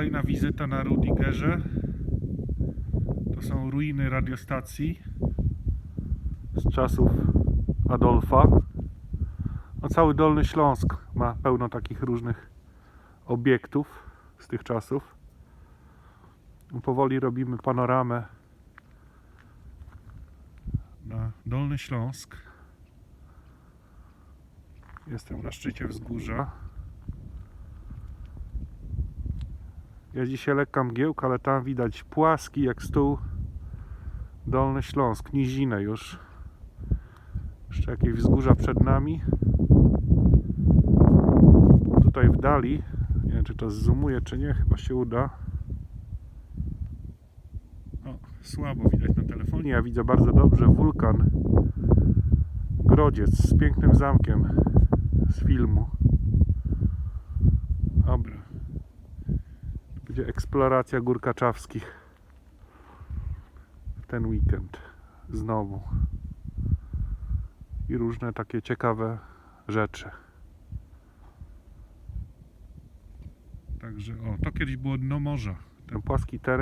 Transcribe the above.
Kolejna wizyta na Rudigerze. To są ruiny radiostacji z czasów Adolfa. No, cały Dolny Śląsk ma pełno takich różnych obiektów z tych czasów. Powoli robimy panoramę na Dolny Śląsk. Jestem na szczycie wzgórza. Jest dzisiaj lekka mgiełka, ale tam widać płaski jak stół Dolny Śląsk, nizinę już. Jeszcze jakieś wzgórza przed nami. Tutaj w dali, nie wiem czy to zoomuje czy nie, chyba się uda. O, słabo widać na telefonie, ja widzę bardzo dobrze wulkan Grodziec z pięknym zamkiem z filmu. Będzie eksploracja gór kaczawskich w ten weekend znowu i różne takie ciekawe rzeczy. Także o, to kiedyś było dno morza. Ten płaski teren